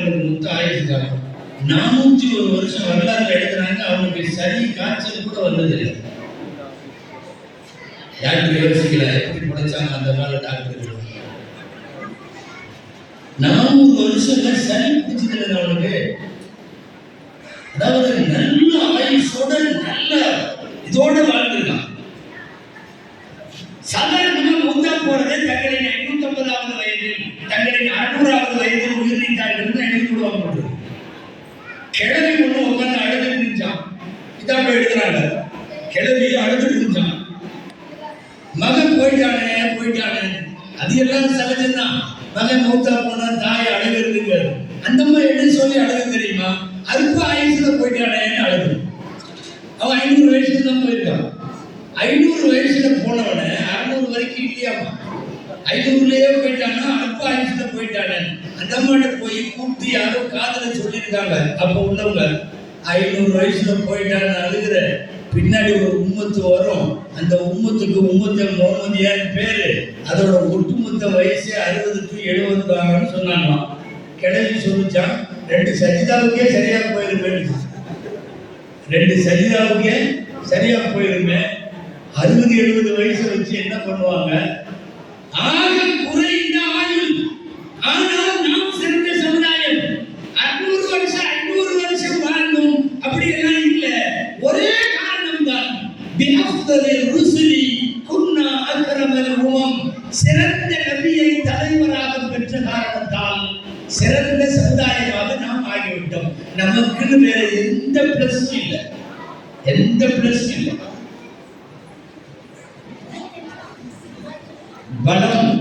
அவங்களுக்கு மொத்த ஆயுசு காலம் நானூற்றி ஒரு வருஷம் வரலாறு எழுதுனாங்க அவனுக்கு சளி காய்ச்சல் கூட வந்தது இல்லை டாக்டர் யோசிக்கல எப்படி படைச்சாங்க அந்த கால டாக்டர்? நானூறு வருஷத்துல சளி பிடிச்சது அவனுக்கு அதாவது நல்ல ஆயுஷோட நல்ல இதோட வாழ்ந்துருக்கான் சாதாரணமா முத்தா போறதே உட்காந்து அழுதுட்டு இருந்தான் இதான் போய் எடுக்கிறாங்க கிளம்பி அழுதுட்டு இருந்தான் மகன் போயிட்டானே போயிட்டானே. அது எல்லாம் சகஜம்தான். மகன் மூத்தா போனா தாய் அழுகிறதுங்க. அந்த அம்மா என்ன சொல்லி அழகு தெரியுமா? அல்ப ஆயுசுல போயிட்டானேன்னு அழுகு அவன் ஐநூறு வயசுல தான் போயிருக்கான். ஐநூறு வயசுல போனவன அறுநூறு வரைக்கும் இல்லையாமா? ஐநூறுலயே போயிட்டானா? அல்ப ஆயுசுல போயிட்டானே. அந்த அம்மாட்ட போய் கூப்பிட்டு யாரோ காதல சொல்லியிருக்காங்க. அப்ப உள்ளவங்க ஐநூறு வயசுல போயிட்டான்னு அழுகிற பின்னாடி ஒரு உம்மத்து வரும். அந்த உம்மத்துக்கு உம்மத்த முகமதியான்னு பேரு. அதோட ஒட்டுமொத்த வயசே அறுபதுக்கு எழுபது வாங்கன்னு சொன்னாங்க கிளவி சொல்லிச்சான் ரெண்டு சஜிதாவுக்கே சரியா போயிருமே. ரெண்டு சஜிதாவுக்கே சரியா போயிருமே. அறுபது எழுபது வயசு வச்சு என்ன பண்ணுவாங்க? ஆக குறை ஆயுள் ஆனால் நாம் சிறந்த சமுதாயம் அறுநூறு வருஷம் ஐநூறு வருஷம் வாழ்ந்தோம் அப்படி எல்லாம் இல்ல ஒரே காரணம் தான் பிஹஃதலில் ருசுலி குன்னா அக்ரமல் உமம் சிறந்த நபியை தலைவராக பெற்ற காரணத்தால் சிறந்த சமுதாயமாக நாம் ஆகிவிட்டோம். நமக்குன்னு வேற எந்த பிளஸ் இல்லை. எந்த பிளஸ் இல்லை. பலம்.